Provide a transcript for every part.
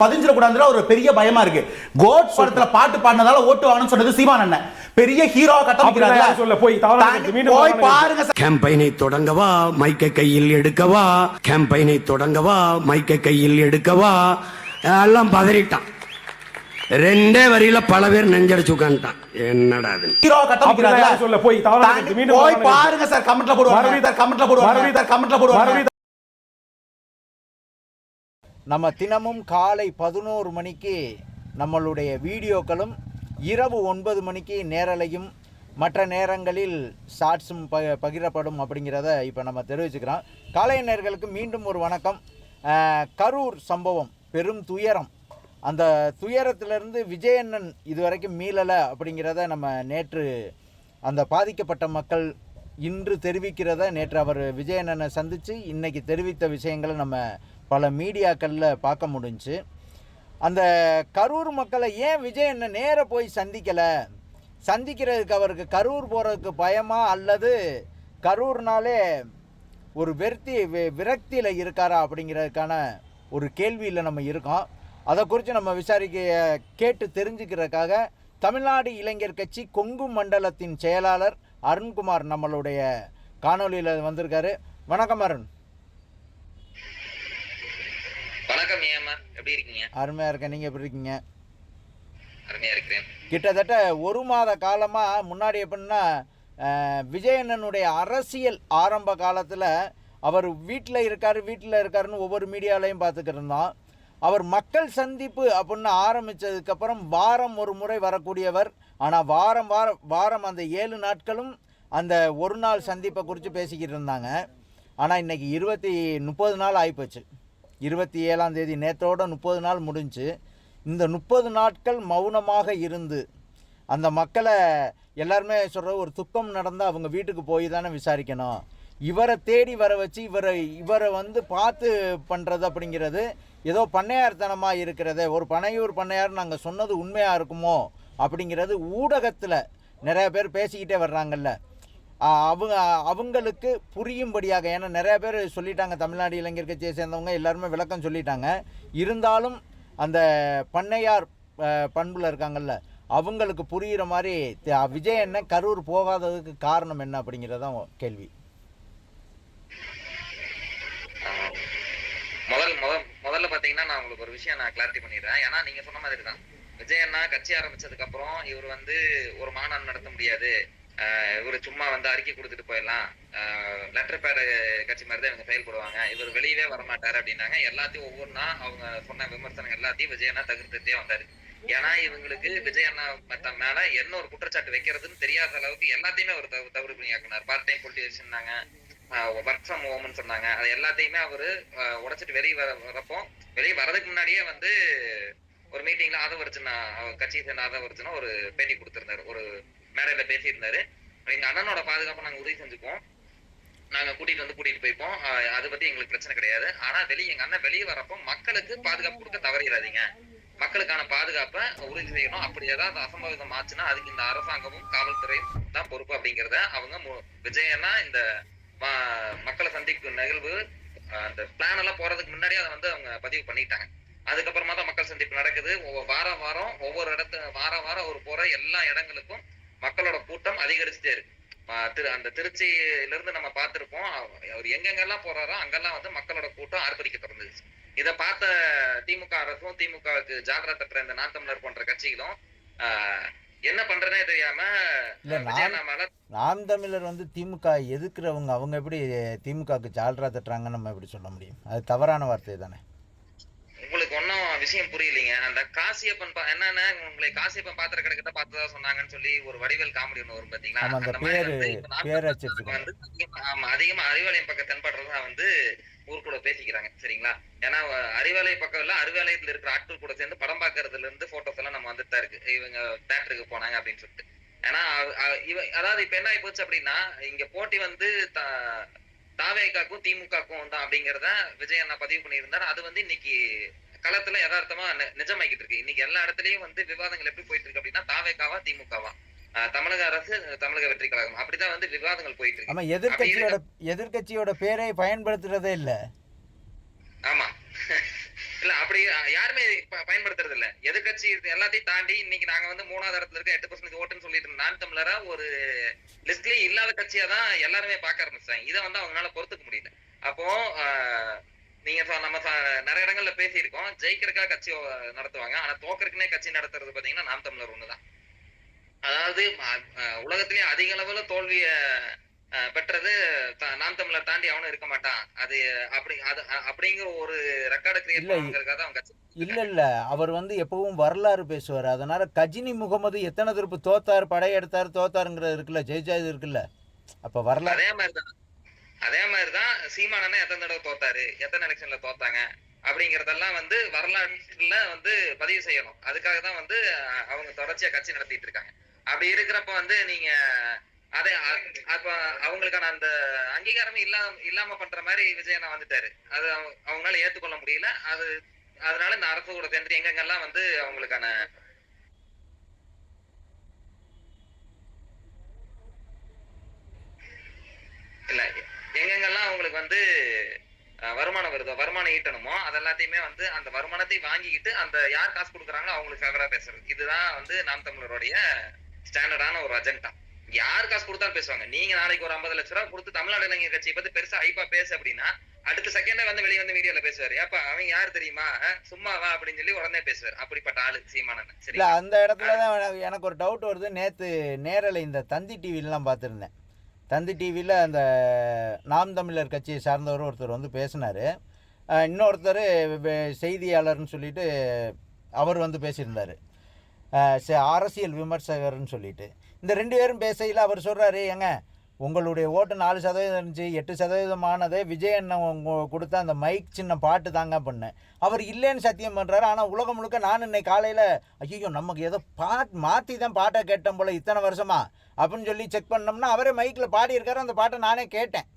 பதிஞ்சிடக்கூடாதுல ஒரு பெரிய பயமா இருக்கு. கோட் படத்துல பாட்டு பாடினதால ஓட்டு வாங்கணும்னு சொன்னது சீமான் அண்ணன். பெரிய ஹீரோ யாரும் சொல்ல, போய் போய். பாருங்க சார். கேம்பைனை தொடங்கவா? மைக்கை கையில் எடுக்கவா? கேம்பைனை தொடங்கவா? மைக்கை கையில் எடுக்கவா? எல்லாம் பதறிட்டான். ரெண்டே வரியில பல பேர் நெஞ்சடிச்சு உட்காந்துட்டான் என்னடா அது ஹீரோ கட்டம் சொல்ல, போய் போய். பாருங்க சார் கமெண்ட்ல போடுவாங்க. கமெண்ட்ல போடுவாங்க. கமெண்ட்ல போடுவாங்க. நம்ம தினமும் காலை பதினோரு மணிக்கு நம்மளுடைய வீடியோக்களும் இரவு ஒன்பது மணிக்கு நேரலையும் மற்ற நேரங்களில் ஷார்ட்ஸும் ப பகிரப்படும் அப்படிங்கிறத இப்போ நம்ம தெரிவிச்சுக்கிறோம். காலையினர்களுக்கு மீண்டும் ஒரு வணக்கம். கரூர் சம்பவம் பெரும் துயரம். அந்த துயரத்திலிருந்து விஜயண்ணன் இதுவரைக்கும் மீளலை அப்படிங்கிறத நம்ம நேற்று அந்த பாதிக்கப்பட்ட மக்கள் இன்று தெரிவிக்கிறத நேற்று அவர் விஜயண்ணனை சந்தித்து இன்றைக்கி தெரிவித்த விஷயங்களை நம்ம பல மீடியாக்களில் பார்க்க முடிஞ்சுச்சு அந்த கரூர் மக்களை ஏன் விஜய்ன்னு நேராக போய் சந்திக்கலை? சந்திக்கிறதுக்கு அவருக்கு கரூர் போகிறதுக்கு பயமா? அல்லது கரூர்னாலே ஒரு வெறுத்தி வி- விரக்தியில் இருக்காரா? அப்படிங்கிறதுக்கான ஒரு கேள்வியில் நம்ம இருக்கோம். அதை குறித்து நம்ம விசாரிக்க கேட்டு தெரிஞ்சுக்கிறதுக்காக தமிழ்நாடு இளைஞர் கட்சி கொங்கு மண்டலத்தின் செயலாளர் அருண்குமார் நம்மளுடைய காணொலியில் வந்திருக்காரு. வணக்கம் அருண் வணக்கம் ஏமா எப்படி இருக்கீங்க? அருமையாக இருக்கேன். நீங்கள் எப்படி இருக்கீங்க? அருமையா இருக்கிறேன். கிட்டத்தட்ட ஒரு மாத காலமாக முன்னாடி எப்படின்னா விஜயண்ணனுடைய அரசியல் ஆரம்ப காலத்தில் அவர் வீட்டில் இருக்கார் வீட்டில் இருக்காருன்னு ஒவ்வொரு மீடியாலையும் பார்த்துக்கிட்டு இருந்தோம். அவர் மக்கள் சந்திப்பு அப்படின்னு ஆரம்பித்ததுக்கப்புறம் வாரம் ஒரு முறை வரக்கூடியவர். ஆனால் வாரம் வாரம் வாரம் அந்த ஏழு நாட்களும் அந்த ஒரு நாள் சந்திப்பை குறித்து பேசிக்கிட்டு இருந்தாங்க. ஆனால் இன்னைக்கு இருபத்தி முப்பது நாள் ஆகிப்போச்சு இருபத்தி ஏழாம் தேதி நேற்றோட முப்பது நாள் முடிஞ்சு இந்த முப்பது நாட்கள் மௌனமாக இருந்து அந்த மக்களை எல்லாருமே சொல்கிற ஒரு துக்கம் நடந்தால் அவங்க வீட்டுக்கு போய் தானே விசாரிக்கணும். இவரை தேடி வர வச்சு இவரை இவரை வந்து பார்த்து பண்ணுறது அப்படிங்கிறது ஏதோ பண்ணையார்த்தனமாக இருக்கிறது ஒரு பனையூர் பண்ணையார் நாங்கள் சொன்னது உண்மையாக இருக்குமோ அப்படிங்கிறது ஊடகத்தில் நிறைய பேர் பேசிக்கிட்டே வர்றாங்கல்ல. அவங்க அவங்களுக்கு புரியும்படியாக ஏன்னா நிறைய பேர் சொல்லிட்டாங்க தமிழ்நாடு இளைஞர் கட்சியை சேர்ந்தவங்க எல்லாருமே விளக்கம் சொல்லிட்டாங்க. இருந்தாலும் அந்த பண்ணையார் பண்பில் பண்புல இருக்காங்கல்ல அவங்களுக்கு புரிகிற மாதிரி விஜய் என்ன கரூர் போகாததுக்கு காரணம் என்ன அப்படிங்கிறதான் கேள்வி. முதல் முதல் முதல்ல பாத்தீங்கன்னா நான் உங்களுக்கு ஒரு விஷயம் நான் கிளாரிட்டி பண்ணிடுறேன். ஏன்னா நீங்க சொன்ன மாதிரி தான் விஜய் அண்ணா கட்சி ஆரம்பிச்சதுக்கு அப்புறம் இவர் வந்து ஒரு மாநாடு நடத்த முடியாது. இவரு சும்மா வந்து அறிக்கை கொடுத்துட்டு போயிடலாம். லெட்டர் பேடு கட்சி மாதிரி தான் இவங்க செயல்படுவாங்க. இவர் வெளியவே வரமாட்டாரு அப்படின்னாங்க. எல்லாத்தையும் ஒவ்வொன்றா அவங்க சொன்ன விமர்சனம் எல்லாத்தையும் விஜய் அண்ணா தவிர்த்துட்டே வந்தாரு. ஏன்னா இவங்களுக்கு விஜய் அண்ணா மத்த மேல என்ன ஒரு குற்றச்சாட்டு வைக்கிறதுன்னு தெரியாத அளவுக்கு எல்லாத்தையுமே அவர் தவறு தவறு பண்ணியாக்குனார். பார்ட் டைம் பொலிட்டிஷியன்னாங்க ஒர்க் ஃப்ரம் ஹோம்னு சொன்னாங்க. அது எல்லாத்தையுமே அவரு உடைச்சிட்டு வெளியே வர வரப்போ வெளியே வரதுக்கு முன்னாடியே வந்து ஒரு மீட்டிங்ல ஆதவர்ஜுனா கட்சியை சேர்ந்த ஆதவர்ஜுனா ஒரு பேட்டி கொடுத்திருந்தாரு. ஒரு மேடையில பேசியிருந்தாரு. எங்க அண்ணனோட பாதுகாப்பை நாங்க உறுதி செஞ்சுப்போம். நாங்க கூட்டிட்டு வந்து கூட்டிட்டு போய்ப்போம். அதை பத்தி எங்களுக்கு பிரச்சனை கிடையாது. ஆனா வெளியே எங்க அண்ணன் வெளியே வரப்போ மக்களுக்கு பாதுகாப்பு கொடுக்க தவறிடாதீங்க. மக்களுக்கான பாதுகாப்பை உறுதி செய்யணும். அப்படி ஏதாவது அசம்பாவிதம் ஆச்சுன்னா அதுக்கு இந்த அரசாங்கமும் காவல்துறையும் தான் பொறுப்பு அப்படிங்கிறத அவங்க மு- விஜயன்னா இந்த ம- மக்களை சந்திக்கும் நிகழ்வு அந்த பிளான் எல்லாம் போறதுக்கு முன்னாடி அதை வந்து அவங்க பதிவு பண்ணிட்டாங்க. அதுக்கப்புறமா தான் மக்கள் சந்திப்பு நடக்குது. ஒவ்வொரு வாரம் வாரம் ஒவ்வொரு இடத்து வாரம் வாரம் ஒரு போற எல்லா இடங்களுக்கும் மக்களோட கூட்டம் அதிகரிச்சுட்டே இருக்கு. திரு அந்த திருச்சியில இருந்து நம்ம பார்த்திருப்போம் அவ- அவர் எங்கெங்கெல்லாம் போறாரோ அங்கெல்லாம் வந்து மக்களோட கூட்டம் ஆர்ப்பரிக்க தொடர்ந்துச்சு இதை பார்த்த திமுக அரசும் திமுகவுக்கு ஜால்ரா தட்டுற இந்த நான் தமிழர் போன்ற கட்சிகளும் ஆஹ், என்ன பண்றதுனே தெரியாம நாம் தமிழர் வந்து திமுக எதிர்க்கிறவங்க அவங்க எப்படி திமுகவுக்கு ஜால்ரா தட்டுறாங்கன்னு நம்ம எப்படி சொல்ல முடியும்? அது தவறான வார்த்தை தானே. உங்களுக்கு ஒன்னும் விஷயம் புரியலீங்க. அந்த காசியப்பன் பா- என்னன்னா உங்களை காசியப்பன் பாத்திர கடைக்கிட்ட பார்த்ததா சொன்னாங்கன்னு சொல்லி ஒரு வடிவேல் காமெடி ஒண்ணு வரும் பாத்தீங்களா? ஆமா, அந்த மாதிரி வந்து அதிகமா- ஆமா அதிகமா அறிவாலயம் பக்கம் தென்படுறதா வந்து ஊர் கூட பேசிக்கிறாங்க சரிங்களா? ஏன்னா அறிவாலய பக்கம் இல்ல அறிவாலயத்துல இருக்கிற ஆட்கள் கூட சேர்ந்து படம் பாக்குறதுல இருந்து போட்டோஸ் எல்லாம் நம்ம வந்துட்டு இருக்கு. இவங்க தேட்டருக்கு போனாங்க அப்படின்னு சொல்லிட்டு. ஏன்னா இவ அதாவது இப்ப என்ன ஆகி போச்சு அப்படின்னா இங்க போட்டி வந்து தாவேகாக்கும் திமுகக்கும் தான் அப்படிங்கறத விஜய் அண்ணா பதிவு பண்ணியிருந்தாரு. அது வந்து இன்னைக்கு களத்துல யதார்த்தமா நிஜமாக்கிட்டு இருக்கு இன்னைக்கு எல்லா இடத்துலயும் வந்து விவாதங்கள் எப்படி போயிட்டு இருக்கு அப்படின்னா தாவேகாவா திமுகவா? தமிழக அரசு தமிழக வெற்றி கழகம். அப்படிதான் வந்து விவாதங்கள் போயிட்டு இருக்கு ஆமா எதிர்க்கட்சியோட எதிர்க்கட்சியோட பேரை பயன்படுத்துறதே இல்லை. ஆமா. இல்ல அப்படி யாருமே பயன்படுத்துறது இல்ல. எதிர்கட்சி எல்லாத்தையும் தாண்டி இன்னைக்கு நாங்க வந்து மூணாவது இடத்துல இருக்க எட்டு பர்சன்டேஜ் ஓட்டுன்னு சொல்லிட்டு இருந்த நான் தமிழரா ஒரு லிஸ்ட்லயே இல்லாத கட்சியா தான் எல்லாருமே பார்க்க ஆரம்பிச்சாங்க இதை வந்து அவங்களால பொறுத்துக்க முடியல. அப்போ ஆஹ், நீங்க நம்ம நிறைய இடங்கள்ல பேசியிருக்கோம். ஜெயிக்கிறக்கா கட்சி நடத்துவாங்க. ஆனா தோக்கறதுக்குனே கட்சி நடத்துறது பாத்தீங்கன்னா நாம் தமிழர் ஒண்ணுதான். அதாவது உலகத்திலேயே அதிக அளவுல தோல்விய பெற்றது நாம் தமிழர் தாண்டி அவனும் இருக்க மாட்டான். அது அப்படி அது அப்படிங்கிற ஒரு ரெக்கார்டு கிரியேட் இல்லை. பண்ணுறதுக்காக அவன் கட்சி இல்ல இல்ல. அவர் வந்து எப்பவும் வரலாறு பேசுவார். அதனால கஜினி முகமது எத்தனை திருப்பு தோத்தார் படையெடுத்தார் தோத்தாருங்கிறது இருக்குல்ல ஜெயிச்சாது இருக்குல்ல. அப்ப வரலாறு அதே மாதிரிதான். அதே மாதிரிதான் சீமானண்ணே எத்தனை தடவை தோத்தாரு? எத்தனை எலெக்ஷன்ல தோத்தாங்க? அப்படிங்கறதெல்லாம் வந்து வரலாற்றுல வந்து பதிவு செய்யணும். அதுக்காக தான் வந்து அவங்க தொடர்ச்சியா கட்சி நடத்திட்டு இருக்காங்க. அப்படி இருக்கிறப்ப வந்து நீங்க அதே அப்ப அவங்களுக்கான அந்த அங்கீகாரமே இல்லாம இல்லாம பண்ற மாதிரி விஜயண்ணா வந்துட்டாரு. அது அவங்க- அவங்களால ஏத்துக்கொள்ள முடியல. அது அதனால இந்த அரசு கூட சேர்ந்து எங்கெங்கெல்லாம் வந்து அவங்களுக்கான இல்ல எங்கெங்கெல்லாம் அவங்களுக்கு வந்து வருமானம் வருதோ வருமானம் ஈட்டணுமோ அது எல்லாத்தையுமே வந்து அந்த வருமானத்தை வாங்கிக்கிட்டு அந்த யார் காசு கொடுக்குறாங்களோ அவங்களுக்கு ஃபேவரா பேசுறது. இதுதான் வந்து நாம் தமிழருடைய ஸ்டாண்டர்டான ஒரு அஜெண்டா யார் காசு கொடுத்தாலும் பேசுவாங்க. நீங்க நாளைக்கு ஒரு ஐம்பது லட்ச ரூபா கொடுத்து தமிழ்நாடு இளைஞர் கட்சியை பத்தி பெருசா ஐப்பா பேசு அப்படின்னா அடுத்த செகண்டே வந்து வெளியே வந்து மீடியால பேசுவாரு. ஏப்பா அவன் யார் தெரியுமா? சும்மா சும்மாவா அப்படின்னு சொல்லி உடனே பேசுவார். அப்படிப்பட்ட ஆளு சீமானன் இல்ல அந்த இடத்துல தான் எனக்கு- ஒரு டவுட் வருது. நேத்து நேரல இந்த தந்தி டிவிலாம் பாத்திருந்தேன் தந்தி டிவியில் அந்த நாம் தமிழர் கட்சியை சார்ந்தவர் ஒருத்தர் வந்து பேசினார். இன்னொருத்தர் செய்தியாளர்னு சொல்லிட்டு அவர் வந்து பேசியிருந்தார். அரசியல் விமர்சகர்னு சொல்லிட்டு. இந்த ரெண்டு பேரும் பேசையில் அவர் சொல்கிறாரு ஏங்க உங்களுடைய ஓட்டு நாலு சதவீதம் இருந்துச்சு எட்டு சதவீதம் ஆனதே விஜய் அண்ணன் கொடுத்த அந்த மைக் சின்ன பாட்டு தாங்க பண்ணேன் அவர் இல்லைன்னு சத்தியம் பண்ணுறாரு ஆனால் உலகம் முழுக்க நான் இன்னைக்கு காலையில் ஐயோ நமக்கு ஏதோ பாட் மாற்றி தான் பாட்டை கேட்டோம் போல் இத்தனை வருஷமா அப்படின்னு சொல்லி செக் பண்ணோம்னா அவரே மைக்கில் பாடியிருக்காரு. அந்த பாட்டை நானே கேட்டேன்.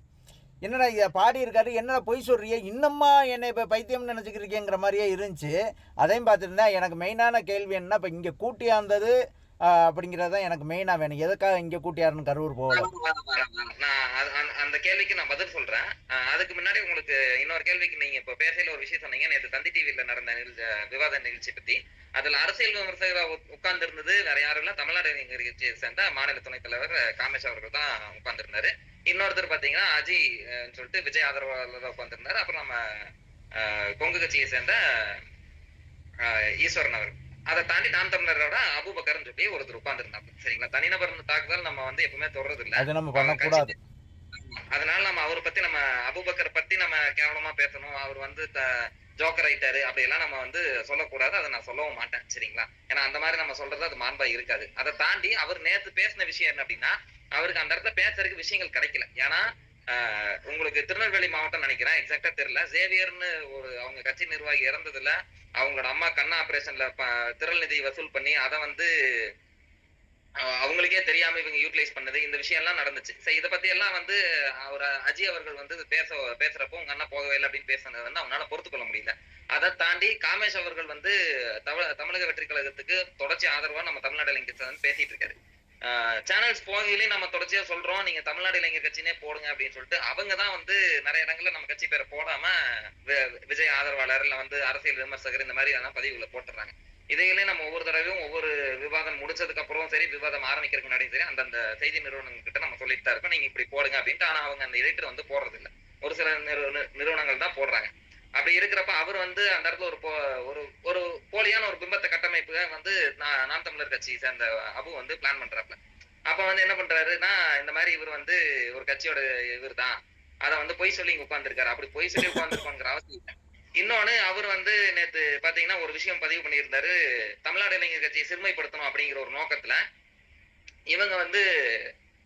என்னடா இதை பாடியிருக்காரு? என்னடா பொய் சொல்கிறிய இன்னம்மா என்னை இப்போ பைத்தியம் நினச்சிக்கிறீங்கிற மாதிரியே இருந்துச்சு. அதையும் பார்த்துருந்தேன் எனக்கு மெயினான கேள்வி என்ன இப்போ இங்கே கூட்டியாந்தது அப்படிங்கிறது தான் எனக்கு மெயினாக வேணும். எதுக்காக இங்கே கூட்டியாருன்னு கரூர் போகணும்? நான் அந்த- கேள்விக்கு நான் பதில் சொல்றேன். அதுக்கு முன்னாடி உங்களுக்கு இன்னொரு கேள்விக்கு நீங்க இப்போ பேசையில் ஒரு விஷயம் சொன்னீங்க. நேற்று தந்தி டிவியில் நடந்த நிகழ்ச்சி விவாத நிகழ்ச்சி பத்தி. அதுல அரசியல் விமர்சகராக உட்கார்ந்து இருந்தது வேற யாரும் இல்லை. தமிழ்நாடு நிகழ்ச்சியை கட்சியை சேர்ந்த மாநில துணைத் தலைவர் காமேஷ் அவர்கள் தான் உட்கார்ந்துருந்தாரு. இன்னொருத்தர் பாத்தீங்கன்னா அஜி அஹ், சொல்லிட்டு விஜய் ஆதரவாளர் உட்கார்ந்திருந்தாரு. அப்புறம் நம்ம கொங்கு கட்சியை சேர்ந்த ஈஸ்வரன் அவர் அதை தாண்டி நாம் தமிழரோட அபுபக்கர்னு சொல்லி ஒருத்தர் உட்கார்ந்துருந்தாங்க. சரிங்களா? தனிநபர் தாக்குதல் நம்ம வந்து எப்பவுமே தொடர்றது இல்ல அது நம்ம பண்ணக்கூடாது அதனால நம்ம அவரை பத்தி நம்ம அபுபக்கர் பத்தி நம்ம கேவலமா பேசணும். அவர் வந்து ஜோக்கர் ஆயிட்டாரு அப்படி எல்லாம் நம்ம வந்து சொல்லக்கூடாது. அதை நான் சொல்லவும் மாட்டேன். சரிங்களா? ஏன்னா அந்த மாதிரி நம்ம சொல்றது அது மாண்பா இருக்காது. அதை தாண்டி அவர் நேத்து பேசின விஷயம் என்ன அப்படின்னா அவருக்கு அந்த இடத்துல பேசுறதுக்கு விஷயங்கள் கிடைக்கல. ஏன்னா உங்களுக்கு திருநெல்வேலி மாவட்டம் நினைக்கிறேன். எக்ஸாக்டா தெரியல. சேவியர்னு ஒரு அவங்க கட்சி நிர்வாகி இறந்ததுல அவங்களோட அம்மா கண்ணா ஆபரேஷன்ல திரள் நிதி வசூல் பண்ணி அதை வந்து அவங்களுக்கே தெரியாம இவங்க யூட்டிலைஸ் பண்ணது. இந்த விஷயம் எல்லாம் நடந்துச்சு. சரி இதை பத்தி எல்லாம் வந்து அவர் அஜய் அவர்கள் வந்து பேச பேசுறப்போ உங்க அண்ணா போகவே இல்லை அப்படின்னு பேசுனது வந்து அவனால பொறுத்துக்கொள்ள முடியல. அதை தாண்டி காமேஷ் அவர்கள் வந்து தமிழ தமிழக வெற்றி கழகத்துக்கு தொடர்ச்சி ஆதரவா நம்ம தமிழ்நாடு இளைஞர் வந்து பேசிட்டு இருக்காரு. சேனல்ஸ் போகையிலேயே நம்ம தொடர்ச்சியா சொல்றோம். நீங்க தமிழ்நாடு இளைஞர் கட்சினே போடுங்க அப்படின்னு சொல்லிட்டு அவங்க தான் வந்து நிறைய இடங்கள்ல நம்ம கட்சி பேரை போடாம வி- விஜய் ஆதரவாளர் இல்ல வந்து அரசியல் விமர்சகர் இந்த மாதிரி அதெல்லாம் பதிவுகளை போட்டுறாங்க. இதையிலே நம்ம ஒவ்வொரு தடவையும் ஒவ்வொரு விவாதம் முடிச்சதுக்கு அப்புறம் சரி விவாதம் ஆரம்பிக்கிறதுக்கு முன்னாடியும் சரி அந்தந்த செய்தி நிறுவனங்கள் கிட்ட நம்ம சொல்லிட்டு தான் இருக்கோம். நீங்க இப்படி போடுங்க அப்படின்ட்டு ஆனா அவங்க அந்த எடிட்டர் வந்து போடுறது இல்லை ஒரு சில நிறுவனங்கள் தான் போடுறாங்க. அப்படி இருக்கிறப்ப அவர் வந்து அந்த இடத்துல ஒரு போ- ஒரு ஒரு போலியான ஒரு பிம்பத்தை கட்டமைப்பு வந்து நான் நாம் தமிழர் கட்சி சேர்ந்த அபு வந்து பிளான் பண்றாப்ல அப்ப வந்து என்ன பண்றாருன்னா இந்த மாதிரி இவர் வந்து ஒரு கட்சியோட இவர் தான். அதை வந்து பொய் சொல்லி இங்க உட்கார்ந்துருக்காரு. அப்படி பொய் சொல்லி உட்கார்ந்துருக்கோங்கிற அவசியம் இல்லை. இன்னொன்னு அவர் வந்து நேத்து பாத்தீங்கன்னா ஒரு விஷயம் பதிவு பண்ணியிருந்தாரு. தமிழ்நாடு இளைஞர் கட்சியை சிறுமைப்படுத்தணும் அப்படிங்கிற ஒரு நோக்கத்துல இவங்க வந்து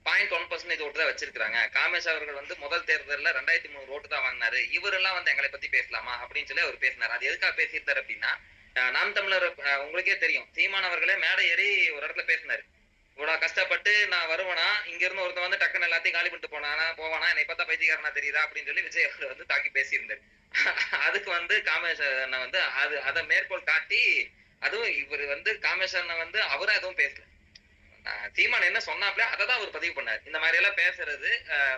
பாயிண்ட் ஒன் பர்சன்டேஜ் ஓட்டு தான் வச்சிருக்காங்க காமேஷ் அவர்கள் வந்து முதல் தேர்தலில் ரெண்டாயிரத்தி மூணு ஓட்டு தான் வாங்கினாரு. இவரெல்லாம் வந்து எங்களை பத்தி பேசலாமா? அப்படின்னு சொல்லி அவர் பேசினார். அது எதுக்காக பேசியிருந்தாரு அப்படின்னா நாம் தமிழர் உங்களுக்கே தெரியும். சீமான் அவர்களே மேடை ஏறி ஒரு இடத்துல பேசினாரு. இவ்வளவு கஷ்டப்பட்டு நான் வருவேனா? இங்க இருந்து ஒருத்தன் வந்து டக்குன்னு எல்லாத்தையும் காலி பண்ணிட்டு போனானா போவானா? என்னை பார்த்தா பைத்தியக்காரனா தெரியுதா? அப்படின்னு சொல்லி விஜய் அவர் வந்து தாக்கி பேசியிருந்தாரு. அதுக்கு வந்து காமேஷ் வந்து அது அதை மேற்கோள் காட்டி அதுவும் இவர் வந்து காமேஷ் வந்து அவரும் எதுவும் பேசல. சீமான் என்ன சொன்னாப்ல அதை தான் அவர் பதிவு பண்ணார். இந்த மாதிரி எல்லாம் பேசுறது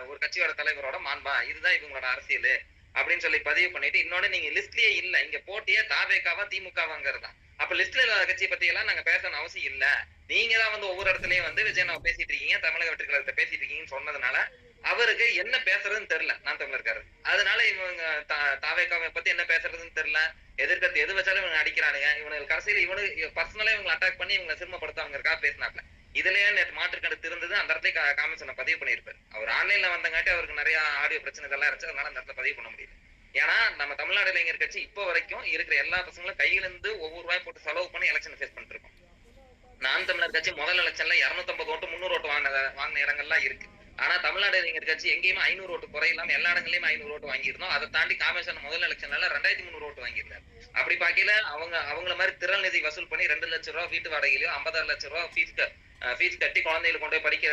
ஒரு கட்சியோட தலைவரோட மாண்பா இதுதான் இவங்களோட அரசியல் அப்படின்னு சொல்லி பதிவு பண்ணிட்டு இன்னொன்னு நீங்க லிஸ்ட்லயே இல்ல இங்க போட்டியே தாவேக்காவா திமுகவாங்கிறது தான் அப்ப லிஸ்ட்ல இல்லாத கட்சியை பத்தி எல்லாம் நாங்க பேசணும் அவசியம் இல்ல. நீங்க தான் வந்து ஒவ்வொரு இடத்துலயும் வந்து விஜய் நான் பேசிட்டு இருக்கீங்க தமிழக வெற்றிக்கலத்தை பேசிட்டு இருக்கீங்கன்னு சொன்னதுனால அவருக்கு என்ன பேசுறதுன்னு தெரியல நான் தமிழர்காரர். அதனால இவங்க தா- தாவேக்காவை பத்தி என்ன பேசுறதுன்னு தெரியல. எதிர்க்கத்து எது வச்சாலும் இவங்க அடிக்கிறானுங்க. இவனுக்கு கடைசியில இவனு பர்சனலா இவங்களை அட்டாக் பண்ணி இவங்க சிரமப்படுத்தவங்களுக்காக பேசினாப்ல. இதுலயே நேற்று மாற்றுக்கருத்து இருந்தது. அந்த இடத்துல காமிஷனை பதிவு பண்ணியிருப்பாரு அவர் ஆன்லைன்ல வந்தங்காட்டி அவருக்கு நிறைய ஆடியோ பிரச்சனை இதெல்லாம் இருந்துச்சு. அதனால அந்த இடத்துல பதிவு பண்ண முடியல. ஏன்னா நம்ம தமிழ்நாடு இளைஞர் கட்சி இப்போ வரைக்கும் இருக்கிற எல்லா பசங்களும் கையில இருந்து ஒவ்வொரு ரூபாய் போட்டு செலவு பண்ணி எலெக்ஷன் ஃபேஸ் பண்ணிட்டு இருக்கோம். நான் தமிழர் கட்சி முதல் எலெக்ஷன்ல 250 ஓட்டு முந்நூறு ஓட்டு வாங்கின வாங்கின இடங்கள்லாம் இருக்கு. ஆனா தமிழ்நாடு இளைஞர் கட்சி எங்கேயுமே ஐநூறு ஓட்டு குறையில்லாம எல்லா இடங்களையும் ஐநூறு ஓட்டு வாங்கியிருந்தோம். அதை தாண்டி காமேஸ்வரன் முதல் எலெக்ஷன்ல ரெண்டாயிரத்தி முந்நூறு ஓட்டு வாங்கியிருந்தாரு. அப்படி பார்க்கல அவங்க அவங்கள மாதிரி திரள் நிதி வசூல் பண்ணி ரெண்டு லட்சம் ரூபா வீட்டு வாடகையிலயோ ஐம்பதாறு லட்சம் ரூபா ஃபீஸ் ஃபீஸ் கட்டி குழந்தைகளை கொண்டு போய் படிக்க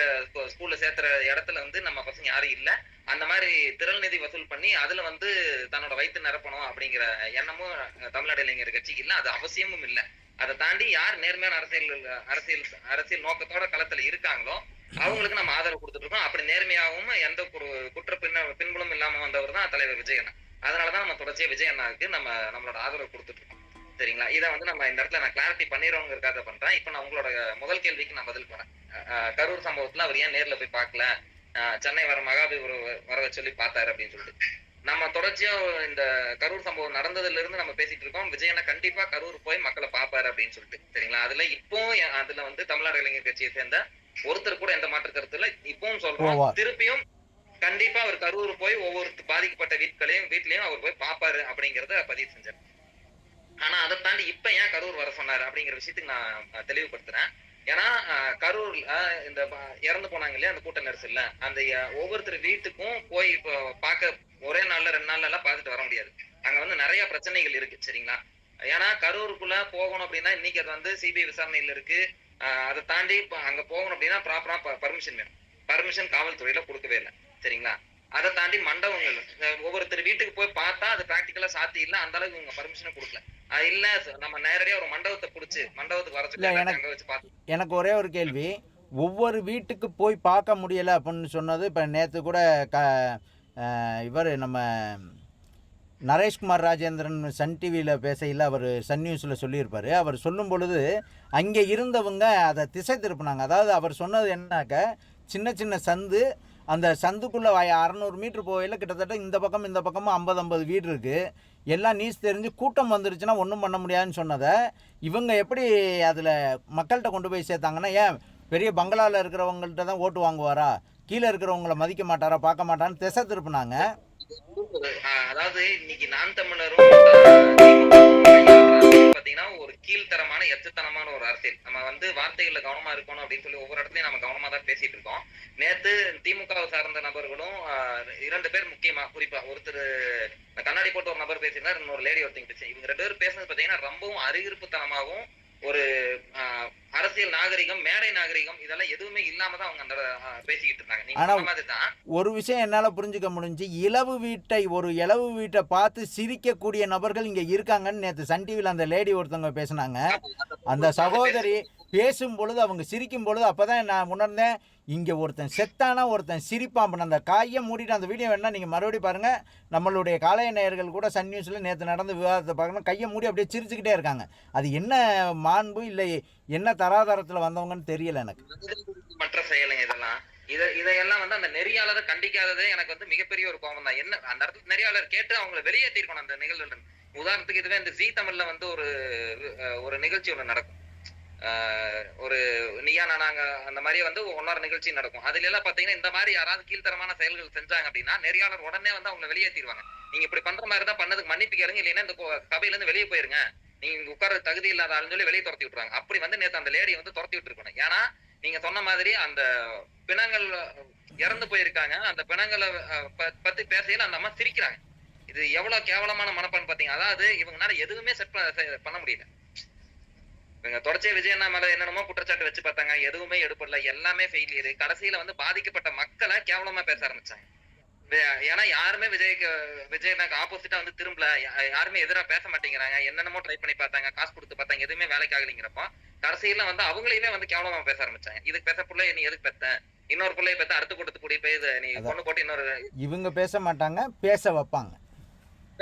ஸ்கூல்ல சேர்த்துற இடத்துல வந்து நம்ம பசங்க யாரும் இல்ல. அந்த மாதிரி திரள் நிதி வசூல் பண்ணி அதுல வந்து தன்னோட வயிற்று நிரப்பணும் அப்படிங்கிற எண்ணமும் தமிழ்நாடு இளைஞர் கட்சிக்கு இல்ல. அது அவசியமும் இல்ல. அதை தாண்டி யார் நேர்மையான அரசியல் அரசியல் அரசியல் நோக்கத்தோட களத்துல இருக்காங்களோ அவங்களுக்கு நம்ம ஆதரவு கொடுத்துட்டு இருக்கோம் அப்படி நேர்மையாகவும் எந்த ஒரு குற்ற பின்ன பின்புலம் இல்லாம வந்தவர் தான் தலைவர் விஜய் அண்ணா. அதனாலதான் நம்ம தொடர்ச்சியா விஜய் அண்ணாவுக்கு நம்ம நம்மளோட ஆதரவு கொடுத்துட்டு இருக்கோம் சரிங்களா? இதை வந்து நம்ம இந்த இடத்துல நான் கிளாரிட்டி பண்ணிடுறோங்கிறதுக்காக பண்றேன். இப்போ நான் உங்களோட முதல் கேள்விக்கு நான் பதில் போறேன். கரூர் சம்பவத்துல அவர் ஏன் நேர்ல போய் பார்க்கல? சென்னை வர மகாபலிபுர வர சொல்லி பார்த்தாரு அப்படின்னு சொல்லிட்டு. நம்ம தொடர்ச்சியா இந்த கரூர் சம்பவம் நடந்ததுல இருந்து நம்ம பேசிட்டு இருக்கோம். விஜயனை கண்டிப்பா கரூர் போய் மக்களை பாப்பாரு அப்படின்னு சொல்லிட்டு. சரிங்களா? அதுல இப்போ அதுல வந்து தமிழ்நாடு இளைஞர் கட்சியை சேர்ந்த ஒருத்தர் கூட எந்த மாற்று கருத்து இல்ல. இப்பவும் சொல்றோம். திருப்பியும் கண்டிப்பா அவர் கரூர் போய் ஒவ்வொரு பாதிக்கப்பட்ட வீட்களையும் வீட்லயும் அவர் போய் பாப்பாரு அப்படிங்கறத பதிவு செஞ்சார் ஆனா அதை தாண்டி இப்ப ஏன் கரூர் வர சொன்னாரு அப்படிங்கிற விஷயத்துக்கு நான் தெளிவுபடுத்துறேன். ஏன்னா அஹ், கரூர் அஹ், இந்த இறந்து போனாங்க இல்லையா அந்த கூட்ட நெரிசல்ல. அந்த ஒவ்வொருத்தர் வீட்டுக்கும் போய் இப்போ பார்க்க ஒரே நாள்ல ரெண்டு நாள்ல எல்லாம் பார்த்துட்டு வர முடியாது. அங்க வந்து நிறைய பிரச்சனைகள் இருக்கு சரிங்களா? ஏன்னா கரூருக்குள்ள போகணும் அப்படின்னா இன்னைக்கு அது வந்து சிபிஐ விசாரணையில இருக்கு. அதை தாண்டி இப்ப அங்க போகணும் அப்படின்னா ப்ராப்பரா பர்மிஷன் வேணும். பர்மிஷன் காவல்துறையில கொடுக்கவே இல்லை. சரிங்களா? அதை தாண்டி மண்டபங்கள் ஒவ்வொருத்தர் வீட்டுக்கு போய் பார்த்தா அது பிராக்டிக்கலா சாத்தி இல்ல. அந்த அளவுக்கு இவங்க பர்மிஷன் கொடுக்கல. அது இல்ல நம்ம நேரடியா ஒரு மண்டபத்தை புடிச்சு மண்டபத்துக்கு வர வச்சு பார்த்து எனக்கு ஒரே ஒரு கேள்வி. ஒவ்வொரு வீட்டுக்கு போய் பார்க்க முடியலை அப்படின்னு சொன்னது இப்போ நேற்று கூட க இவர் நம்ம நரேஷ்குமார் ராஜேந்திரன் சன் டிவியில் பேசையில் அவர் சன் நியூஸில் சொல்லியிருப்பார். அவர் சொல்லும் பொழுது அங்கே இருந்தவங்க அதை திசை திருப்பினாங்க. அதாவது அவர் சொன்னது என்னன்னாக்க சின்ன சின்ன சந்து அந்த சந்துக்குள்ளே அறநூறு மீட்ரு போகையில் கிட்டத்தட்ட இந்த பக்கம் இந்த பக்கமும் ஐம்பது ஐம்பது வீடு இருக்குது எல்லாம் நியூஸ் தெரிஞ்சு கூட்டம் வந்துருச்சுன்னா ஒன்றும் பண்ண முடியாதுன்னு சொன்னதை இவங்க எப்படி அதில் மக்கள்கிட்ட கொண்டு போய் சேர்த்தாங்கன்னா ஏன் பெரிய பங்களாவில் இருக்கிறவங்கள்ட்ட தான் ஓட்டு வாங்குவாரா? கீழே இருக்கிறவங்கள மதிக்க மாட்டாரா? பார்க்க மாட்டான்னு திசை திருப்பினாங்க. அதாவது இன்னைக்கு நான் தமிழரும் பாத்தீங்கன்னா ஒரு கீழ்த்தரமான எச்சத்தனமான ஒரு அரசியல். நம்ம வந்து வார்த்தைகள்ல கவனமா இருக்கணும் அப்படின்னு சொல்லி ஒவ்வொரு இடத்துலயும் நம்ம கவனமா தான் பேசிட்டு இருக்கோம். நேத்து திமுக சார்ந்த நபர்களும் இரண்டு பேர் முக்கியமா குறிப்பா ஒருத்தர் கண்ணாடி போட்டு ஒரு நபர் பேசியிருந்தார் இன்னொரு லேடி ஒருத்தங்க பேசி இவங்க ரெண்டு பேரும் பேசுனது பாத்தீங்கன்னா ரொம்பவும் அறிவிப்புத்தனமாகவும் ஒரு அரசியல் நாகரிகம் மேடை நாகரிகம் இதெல்லாம் எதுவுமே இல்லாம தான் அவங்க அந்த பேசிக்கிட்டு இருந்தாங்க. ஆனா- சொன்ன மாதிரி தான் ஒரு விஷயம் என்னால் புரிஞ்சுக்க முடிஞ்சு இலவு வீட்டை ஒரு இலவு வீட்டை பார்த்து சிரிக்கக்கூடிய நபர்கள் இங்கே இருக்காங்கன்னு நேற்று சன் டிவியில் அந்த லேடி ஒருத்தவங்க பேசுனாங்க. அந்த சகோதரி பேசும் பொழுது அவங்க சிரிக்கும் பொழுது அப்போ தான் நான் உணர்ந்தேன் இங்கே ஒருத்தன் செத்தானா ஒருத்தன் சிரிப்பான். அப்ப அந்த காயை மூடிட்டு அந்த வீடியோ வேணால் நீங்கள் மறுபடியும் பாருங்கள் நம்மளுடைய காலைய நேயர்கள் கூட சன் நியூஸில் நேற்று நடந்த விவாதத்தை பார்க்கணும். கையை மூடி அப்படியே சிரிச்சுக்கிட்டே இருக்காங்க. அது என்ன மாண்பு இல்லை என்ன தராதரத்தில் வந்தவங்கன்னு தெரியல எனக்கு. மற்ற செயலுங்க இதெல்லாம். இதை இதையெல்லாம் வந்து அந்த நெறியாளரை கண்டிக்காததே எனக்கு வந்து மிகப்பெரிய ஒரு கோபம் தான். என்ன அந்த இடத்துல நெறியாளர் கேட்டு அவங்களை வெளியேற்றிருக்கணும் அந்த நிகழ்வுல உதாரணத்துக்கு இதுவே இந்த ஜி தமிழ்ல வந்து ஒரு ஒரு நிகழ்ச்சி ஒன்று நடக்கும். ஒரு நீயா நானாங்க அந்த மாதிரி வந்து ஒன்னொரு நிகழ்ச்சி நடக்கும். அதுல எல்லாம் பாத்தீங்கன்னா இந்த மாதிரி யாராவது கீழ்த்தரமான செயல்கள் செஞ்சாங்க அப்படின்னா நெறியாளர் உடனே வந்து அவங்களை வெளியேற்றிடுவாங்க நீங்க இப்படி பண்ற மாதிரி தான் பண்ணதுக்கு மன்னிப்பு இல்லைன்னா இந்த சபையில இருந்து வெளியே போயிருங்க. நீங்க உட்கார தகுதி இல்லாத ஆளுன்னு சொல்லி வெளியே துரத்தி விட்டுறாங்க அப்படி வந்து நேத்து அந்த லேடியை வந்து துரத்தி விட்டுருக்கணும். ஏன்னா நீங்க சொன்ன மாதிரி அந்த பிணங்கள் இறந்து போயிருக்காங்க. அந்த பிணங்களை பத்தி பேசையில அந்த அம்மா சிரிக்கிறாங்க. இது எவ்வளவு கேவலமான மனப்பான்னு பாத்தீங்க? அதாவது இவங்கனால எதுவுமே செட் பண்ண முடியல. இவங்க தொடர்ச்சியா விஜயண்ணா மேல என்னென்னமோ குற்றச்சாட்டு வச்சு பார்த்தாங்க. எதுவுமே எடுப்படல எல்லாமே ஃபெயிலியர் கடைசியில வந்து பாதிக்கப்பட்ட மக்களை கேவலமா பேச ஆரம்பிச்சாங்க. ஏன்னா யாருமே விஜய்க்கு விஜயனாக்கு ஆப்போசிட்டா வந்து திரும்பல. யாருமே எதிரா பேச மாட்டேங்கிறாங்க. என்னென்னமோ ட்ரை பண்ணி பார்த்தாங்க. காசு கொடுத்து பார்த்தாங்க. எதுவுமே வேலைக்கு ஆகலைங்கிறப்போ கடைசியில வந்து அவங்களையுமே வந்து கேவலமா பேச ஆரம்பிச்சாங்க. இதுக்கு பேச புள்ள நீ எதுக்கு பெத்த? இன்னொரு பிள்ளைய பெத்த அறுத்து கொடுத்து கூடி போய் நீ. கொண்டு போட்டு இன்னொரு இவங்க பேச மாட்டாங்க பேச வைப்பாங்க.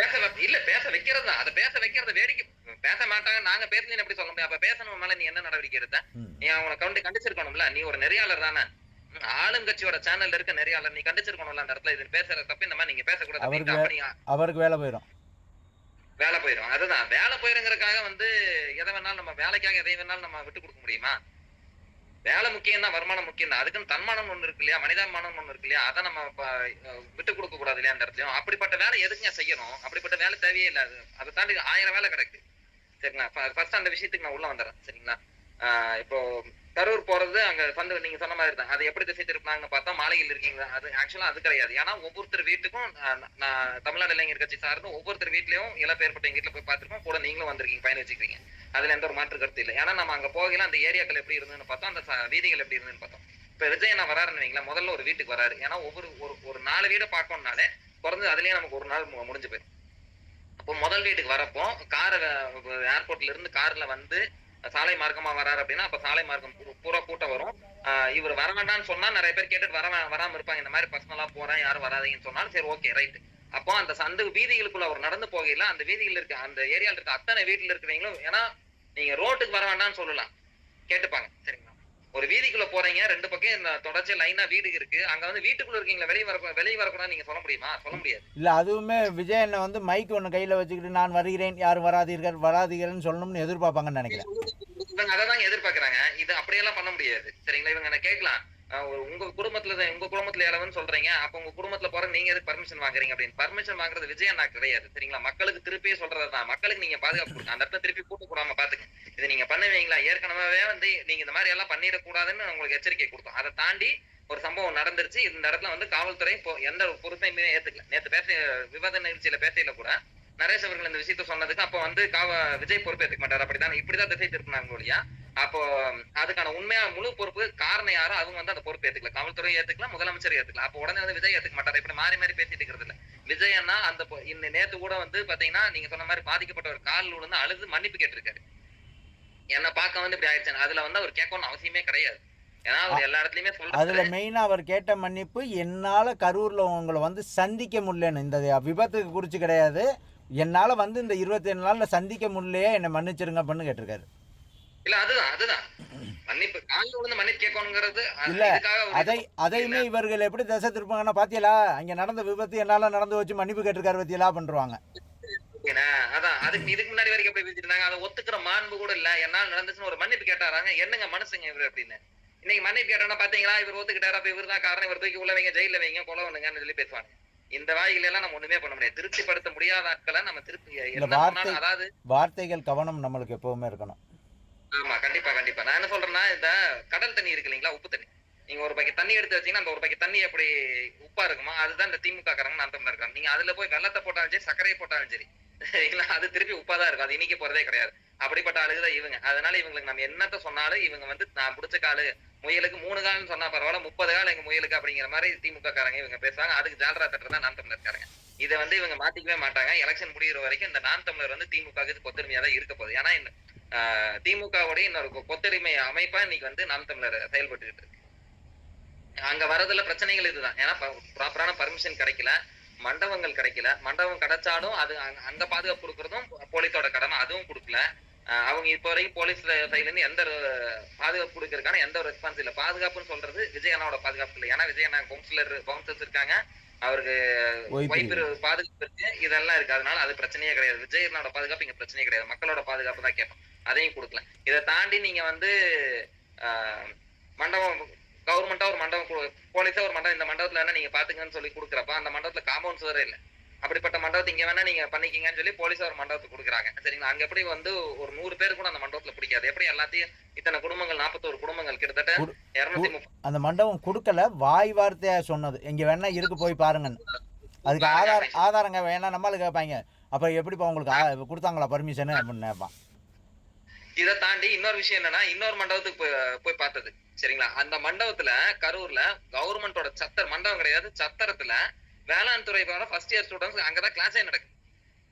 பேச இல்ல பேச வைக்கிறது தான் அதை பேச வைக்கிறத வேடிக்கை. பேச மாட்டாங்க. நாங்க பேசலன்னு எப்படி சொல்ல முடியும்? அப்ப பேசணும் மேல நீ என்ன நடவடிக்கை எடுத்த. நீ அவங்களை கண்டு கண்டிச்சிருக்கணும்ல. நீ ஒரு நெறியாளர் தானே. ஆளுங்கட்சியோட சேனல்ல இருக்க நெறியாளர் நீ கண்டிச்சிருக்கணும்ல அந்த இடத்துல. இது பேசுற தப்பு இந்த மாதிரி நீங்க பேசக்கூடாது அவருக்கு வேலை போயிடும் வேலை போயிடும் அதுதான். வேலை போயிருங்கிறதுக்காக வந்து எதை வேணாலும் நம்ம வேலைக்காக எதை வேணாலும் நம்ம விட்டு கொடுக்க முடியுமா? வேலை முக்கியம் தான் வருமானம் முக்கியம் தான் அதுக்குன்னு தன்மானம் ஒண்ணு இருக்கு இல்லையா? மனிதாபிமானம் ஒண்ணு இருக்கு இல்லையா? அதை நம்ம விட்டு கொடுக்க கூடாது இல்லையா அந்த இடத்துலயும்? அப்படிப்பட்ட வேலை எதுக்குங்க செய்யணும்? அப்படிப்பட்ட வேலை தேவையே இல்லை. அது அதை தாண்டி ஆயிரம் வேலை கிடக்கு. சரிங்களா ஃபர்ஸ்ட் அந்த விஷயத்துக்கு நான் உள்ள வந்துடுறேன் சரிங்களா? ஆஹ் இப்போ கரூர் போறது அங்க வந்து நீங்க சொன்ன மாதிரி தான். அது எப்படி திசை திருப்பினாங்கன்னு பார்த்தா மாலையில் இருக்கீங்க அது ஆக்சுவலா அது கிடையாது. ஏன்னா ஒவ்வொருத்தர் வீட்டுக்கும் நான் தமிழ்நாடு இளைஞர் கட்சி சார்ந்து ஒவ்வொருத்தர் வீட்லயும் இளப்பேற்பட்ட எங்க வீட்டுல போய் பார்த்திருக்கோம் கூட நீங்களும் வந்திருக்கீங்க பயன் வச்சுக்கிறீங்க. அதுல எந்த ஒரு மாற்று கருத்து இல்லை. ஏன்னா நம்ம அங்க போகல அந்த ஏரியாக்கள் எப்படி இருந்ததுன்னு பார்த்தோம் அந்த வீதிகள் எப்படி இருந்ததுன்னு பார்த்தோம். இப்ப விஜய் நான் வராருன்னு வைங்களேன் முதல்ல ஒரு வீட்டுக்கு வராரு. ஏன்னா ஒவ்வொரு ஒரு ஒரு நாலு வீடை பார்க்கணும்னாலே குறைஞ்சது அதுலயே நமக்கு ஒரு நாள் முடிஞ்சு போயிடும். முதல் வீட்டுக்கு வரப்போ காரை ஏர்போர்ட்ல இருந்து கார்ல வந்து சாலை மார்க்கமா வராரு அப்படின்னா அப்ப சாலை மார்க்கம் பூரா கூட்டம் வரும். இவர் வர வேண்டாம்னு சொன்னா நிறைய பேர் கேட்டுட்டு வர வராம இருப்பாங்க. இந்த மாதிரி பர்சனலா போறேன் யாரும் வராதீங்கன்னு சொன்னாலும் சரி ஓகே ரைட் அப்போ அந்த சந்து வீதிகளுக்குள்ள அவர் நடந்து போகையில அந்த வீதியில் இருக்க அந்த ஏரியால இருக்க அத்தனை வீட்டுல இருக்கிறவங்களும் ஏன்னா நீங்க ரோட்டுக்கு வர வேண்டாம்னு சொல்லலாம். கேட்டுப்பாங்க. சரிங்களா? ஒரு வீதிக்குள்ள போறீங்க ரெண்டு பக்கம் இந்த தொடர்ச்சி லைனா வீடு இருக்கு. அங்க வந்து வீட்டுக்குள்ள இருக்கீங்களா? வெளியே வர வெளியே வரக்கூடாது நீங்க சொல்ல முடியுமா? சொல்ல முடியாது. இல்ல அதுவுமே விஜய் அண்ணன் வந்து மைக் ஒன்று கையில வச்சுக்கிட்டு நான் வருகிறேன் யாரும் வராதீர்கள் வராதீர்கள்னு சொல்லணும்னு எதிர்பார்ப்பாங்கன்னு நினைக்கிறேன். இவங்க அதான் எதிர்பார்க்கறாங்க. இது அப்படியெல்லாம் பண்ண முடியாது. சரிங்களா? இவங்க என்ன கேட்கலாம். உங்க குடும்பத்துல உங்க குடும்பத்துல யாராவது சொல்றீங்க அப்ப உங்க குடும்பத்துல போற நீங்க எதுக்கு பர்மிஷன் வாங்குறீங்க அப்படின்னு. பர்மிஷன் வாங்குறது விஜய் அண்ணா கிடையாது சரிங்களா? மக்களுக்கு திருப்பியே சொல்றதுதான் மக்களுக்கு நீங்க பாதுகாப்பு கொடுங்க. அந்த இடத்துல திருப்பி கூட்டு கூடாம பாத்துங்க இது நீங்க பண்ணுவீங்களா? ஏற்கனவே வந்து நீங்க இந்த மாதிரி எல்லாம் பண்ணிடக்கூடாதுன்னு உங்களுக்கு எச்சரிக்கை கொடுத்தோம். அதை தாண்டி ஒரு சம்பவம் நடந்துருச்சு. இந்த இடத்துல வந்து காவல்துறை இப்போ எந்த பொறுப்பையுமே ஏத்துக்கல. நேத்து பேச விவாத நிகழ்ச்சியில பேசையில கூட நரேஷ் அவர்கள் இந்த விஷயத்த சொன்னதுக்கு அப்போ வந்து காவ விஜய் பொறுப்பேற்றுக்க மாட்டார். அப்படிதான் இப்படிதான் திசை திருப்பினாங்க ஒழியா அப்போ அதுக்கான உண்மையான முழு பொறுப்பு காரணம் யாரோ அவங்க வந்து அந்த பொறுப்பு ஏத்துக்கல. காவல்துறை ஏத்துக்கலாம் முதலமைச்சர் ஏத்துக்கலாம் அப்போ உடனே வந்து விஜய் ஏத்துக்க மாட்டார்? இப்படி மாறி மாறி பேசிட்டு இருக்கிறது இல்ல. விஜயன்னா அந்த பொ- இந்த நேத்து கூட வந்து பாத்தீங்கன்னா நீங்க சொன்ன மாதிரி பாதிக்கப்பட்ட ஒரு கால் விழுந்து அழுது மன்னிப்பு கேட்டிருக்காரு. என்ன பார்க்க வந்து இப்படி ஆயிடுச்சு அதுல வந்து அவர் கேட்கணும்னு அவசியமே கிடையாது. ஏன்னா அவர் எல்லா இடத்துலயுமே அதுல சொல்றாரு மெயினா அவர் கேட்ட மன்னிப்பு என்னால கரூர்ல உங்களை வந்து சந்திக்க முடியலன்னு. இந்த விபத்துக்கு குறிச்சு கிடையாது. என்னால வந்து இந்த இருபத்தி ஏழு நாள்ல சந்திக்க முடியலையே என்னை மன்னிச்சிருங்க அப்படின்னு கேட்டிருக்காரு. இல்ல அதுதான் அதுதான். மன்னிப்பு காலில் விழுந்து மன்னிப்பு கேட்கணுங்கிறது இல்ல, அதை அதையுமே இவர்கள் எப்படி திசை திருப்பாங்கன்னா பாத்தியலா அங்க நடந்த விபத்து என்னால நடந்து வச்சு மன்னிப்பு கேட்டிருக்காரு பத்தியலா பண்றாங்க அதான் அதுக்கு இதுக்கு முன்னாடி வரைக்கும் எப்படி பேசிட்டு அதை ஒத்துக்கிற மாண்பு கூட இல்ல. என்னால நடந்துச்சுன்னு ஒரு மன்னிப்பு கேட்டாராங்க. என்னங்க மனுஷங்க இவர் அப்படின்னு. இன்னைக்கு மன்னிப்பு கேட்டோம்னா பாத்தீங்களா இவர் ஒத்துக்கிட்டாரா? அப்ப இவர் தான் காரணம். இவர் தூக்கி உள்ள வைங்க ஜெயில வைங்க கொலை பண்ணுங்கன்னு சொல்லி பேசுவாங்க. இந்த வாய்கள் எல்லாம் நம்ம ஒண்ணுமே பண்ண முடியாது. திருப்திப்படுத்த முடியாத ஆட்களை நம்ம பண்ணாலும் அதாவது வார்த்தைகள் கவனம் நம்மளுக்கு எப்பவுமே இருக்கணும். ஆமா கண்டிப்பா கண்டிப்பா. நான் என்ன சொல்றேன்னா இந்த கடல் தண்ணி இருக்கு இல்லைங்களா உப்பு தண்ணி. நீங்க ஒரு பக்கெட் தண்ணி எடுத்து வச்சீங்கன்னா அந்த ஒரு பக்கெட் தண்ணி எப்படி உப்பா இருக்குமோ அதுதான் இந்த திமுக காரங்க நான் தமிழ் இருக்காங்க நீங்க அதுல போய் வெள்ளத்தை போட்டாலும் சரி சர்க்கரையை போட்டாலும் சரி சரிங்களா? அது திருப்பி உப்பா தான் இருக்கும். அது இனிக்க போறதே கிடையாது. அப்படிப்பட்ட ஆளுதான் இவங்க. அதனால இவங்களுக்கு நம்ம என்னத்த சொன்னாலும் இவங்க வந்து நான் பிடிச்ச காலு முயலுக்கு மூணு காலம்னு சொன்னா பரவாயில்ல முப்பது கால் எங்க முயலுக்கு அப்படிங்கிற மாதிரி திமுக காரங்க இவங்க பேசுவாங்க. அதுக்கு ஜாலரா தட்டுறதா நான் தமிழர் இருக்காங்க இதை வந்து இவங்க மாத்திக்கவே மாட்டாங்க. எலெக்ஷன் முடிகிற வரைக்கும் இந்த நான் தமிழர் வந்து திமுக கொத்தருமையா தான் இருக்க போகுது. ஏன்னா திமுகவுடைய இன்னொரு கொத்தடிமை அமைப்பா இன்னைக்கு வந்து நாம் தமிழர் செயல்பட்டுக்கிட்டு இருக்கு. அங்க வரதுல பிரச்சனைகள் இதுதான். ஏன்னா ப்ராப்பரான பர்மிஷன் கிடைக்கல. மண்டபங்கள் கிடைக்கல. மண்டபம் கிடைச்சாலும் அது அங்க- அங்க பாதுகாப்பு கொடுக்கறதும் போலீஸோட கடமை. அதுவும் கொடுக்கல. அவங்க இப்போ வரைக்கும் போலீஸ் சைட்ல இருந்து எந்த ஒரு பாதுகாப்பு கொடுக்கறதுக்கான எந்த ஒரு ரெஸ்பான்ஸ் இல்ல. பாதுகாப்புன்னு சொல்றது விஜய் அண்ணாவோட பாதுகாப்பு இல்லை. ஏன்னா விஜய் அண்ணா கவுன்சிலர் கவுன்சிலர்ஸ் இருக்காங்க. அவருக்கு வைப்பு பாதுகாப்பு இருக்கு. இதெல்லாம் இருக்கு. அதனால அது பிரச்சனையே கிடையாது. விஜய் அண்ணாவோட பாதுகாப்பு இங்க பிரச்சனையே கிடையாது. மக்களோட பாதுகாப்பு தான் கேட்போம். அதையும் கொடுக்கல. இதை தாண்டி நீங்க வந்து மண்டபம் கவர்மெண்டா ஒரு மண்டபம் போலீஸா ஒரு மண்டபம் இந்த மண்டபத்துல வேணா நீங்க பாத்துங்கன்னு சொல்லி கொடுக்குறப்ப அந்த மண்டபத்துல காம்பவுண்ட் சுவரே இல்ல. அப்படிப்பட்ட மண்டபத்தை இங்க வேணா நீங்க பண்ணிக்கிங்கன்னு சொல்லி போலீஸா ஒரு மண்டபத்தை கொடுக்குறாங்க. சரிங்களா? அங்க எப்படி வந்து ஒரு நூறு பேர் கூட அந்த மண்டபத்துல பிடிக்காது. எப்படி எல்லாத்தையும் இத்தனை குடும்பங்கள் நாற்பத்தோரு குடும்பங்கள் கிட்டத்தட்ட குடு- இருநூத்தி முப்பது அந்த மண்டபம் கொடுக்கல வாய் வார்த்தையா சொன்னது. இங்க வேணா இருக்கு போய் பாருங்கன்னு. அதுக்கு ஆதார ஆதாரங்க வேணா நம்மளு கேட்பாங்க அப்ப எப்படிப்பா உங்களுக்கு கொடுத்தாங்களா பர்மிஷன் அப்படின்னு கேட்பான் இதை தாண்டி இன்னொரு விஷயம் என்னன்னா இன்னொரு மண்டபத்துக்கு போய் போய் பார்த்தது. சரிங்களா? அந்த மண்டபத்துல கரூர்ல கவர்மெண்டோட சத்தர் மண்டபம் கிடையாது சத்திரத்துல வேளாண் துறை ஃபர்ஸ்ட் இயர் ஸ்டூடெண்ட்ஸ் அங்கதான் கிளாஸே நடக்குது.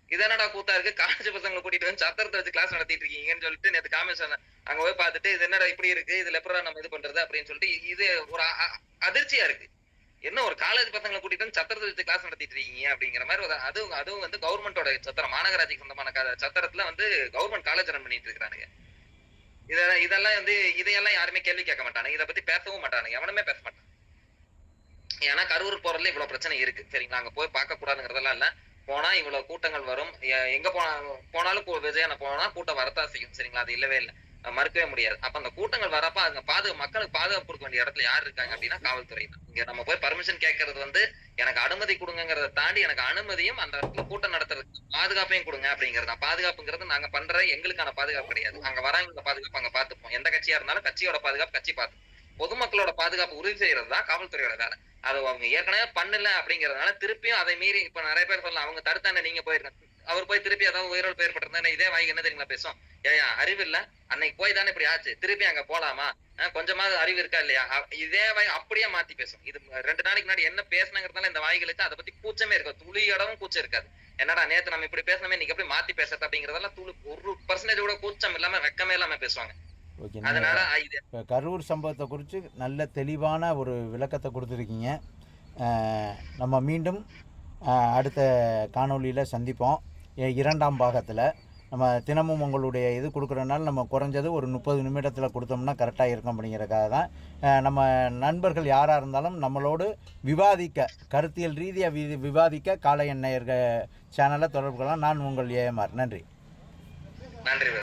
இது என்னடா கூத்தா இருக்கு? காலேஜ் பசங்களை கூட்டிட்டு வந்து சத்திரத்தை வச்சு கிளாஸ் நடத்திட்டு இருக்கீங்கன்னு சொல்லிட்டு நேற்று காமிஷன் அங்க போய் பார்த்துட்டு இது என்னடா இப்படி இருக்கு? இதுல எப்படா நம்ம இது பண்றது? அப்படின்னு சொல்லிட்டு இது ஒரு அ- அதிர்ச்சியா இருக்கு. என்ன ஒரு காலேஜ் பசங்களை கூட்டிட்டு வந்து சத்திரத்தை வச்சு கிளாஸ் நடத்திட்டு இருக்கீங்க அப்படிங்கிற மாதிரி அதுவும் அதுவும் வந்து கவர்மெண்டோட சத்திரம் மாநகராட்சிக்கு சொந்தமான சத்திரத்துல வந்து கவர்மெண்ட் காலேஜ் ரன் பண்ணிட்டு இருக்கிறானுங்க. இதெல்லாம் இதெல்லாம் வந்து இதையெல்லாம் யாருமே கேள்வி கேட்க மாட்டானுங்க. இதை பத்தி பேசவும் மாட்டானுங்க. எவனுமே பேச மாட்டான். ஏன்னா கரூர் போறதுல இவ்வளவு பிரச்சனை இருக்கு. சரிங்களா அங்க போய் பார்க்க கூடாதுங்கிறதெல்லாம் இல்ல. போனா இவ்வளவு கூட்டங்கள் வரும். எங்க போனா போனாலும் கு- போனா கூட்டம் வரத்தான் செய்யும். சரிங்களா? அது இல்லவே இல்லை. மறுக்கவே முடியாது. அப்ப அந்த கூட்டங்கள் வரப்ப அங்க பாதுகா மக்களுக்கு பாதுகாப்பு கொடுக்க வேண்டிய இடத்துல யார் இருக்காங்க அப்படின்னா காவல்துறை தான். இங்க நம்ம போய் பர்மிஷன் கேட்கறது வந்து எனக்கு அனுமதி கொடுங்கிறத தாண்டி எனக்கு அனுமதியும் அந்த இடத்துல கூட்டம் நடத்துறதுக்கு பாதுகாப்பையும் கொடுங்க அப்படிங்கறது தான். பாதுகாப்புங்கிறது நாங்க பண்ற எங்களுக்கான பாதுகாப்பு கிடையாது. அங்க வராங்க பாதுகாப்பு அங்க பார்த்துப்போம். எந்த கட்சியா இருந்தாலும் கட்சியோட பாதுகாப்பு கட்சி பார்த்து பொதுமக்களோட பாதுகாப்பு உறுதி செய்யறது தான் காவல்துறையோட வேலை. அது அவங்க ஏற்கனவே பண்ணல அப்படிங்கறதுனால திருப்பியும் அதை மீறி இப்ப நிறைய பேர் சொல்லலாம் அவங்க தடுத்தானே நீங்க போயிருக்க அவர் போய் திருப்பி ஏதாவது உயிரோடு ஏற்பட்டிருந்தா இதே வாங்கி என்ன தெரியுங்களா பேசும்? ஏயா அறிவு இல்ல. அன்னைக்கு போய் தானே இப்படி ஆச்சு. திருப்பி அங்க போலாமா? கொஞ்சமாவது அறிவு இருக்கா இல்லையா? இதே வாய் அப்படியே மாத்தி பேசும். இது ரெண்டு நாளைக்கு முன்னாடி என்ன பேசுனங்கிறதுனால இந்த வாய்களுக்கு அதை பத்தி கூச்சமே இருக்காது. துளி இடமும் கூச்சம் இருக்காது. என்னடா நேத்து நம்ம இப்படி பேசணுமே நீங்க எப்படி மாத்தி பேசுறது அப்படிங்கறதெல்லாம் துளி ஒரு பர்சன்டேஜ் கூட கூச்சம் இல்லாம வெக்கமே இல்லாம பேசுவாங்க. ஓகே அதனால கரூர் சம்பவத்தை குறித்து நல்ல தெளிவான ஒரு விளக்கத்தை கொடுத்துருக்கீங்க. நம்ம மீண்டும் அடுத்த காணொளியில் சந்திப்போம். இரண்டாம் பாகத்தில் நம்ம தினமும் உங்களுடைய இது கொடுக்குறதுனால நம்ம குறைஞ்சது ஒரு முப்பது நிமிடத்தில் கொடுத்தோம்னா கரெக்டாக இருக்கும் அப்படிங்கிறக்காக தான். நம்ம நண்பர்கள் யாராக இருந்தாலும் நம்மளோடு விவாதிக்க கருத்தியல் ரீதியாக வி விவாதிக்க காலை எண்ணெயர்கள் சேனலை தொடர்பு கொள்ளலாம். நான் உங்கள் ஏஎம்ஆர் நன்றி. நன்றி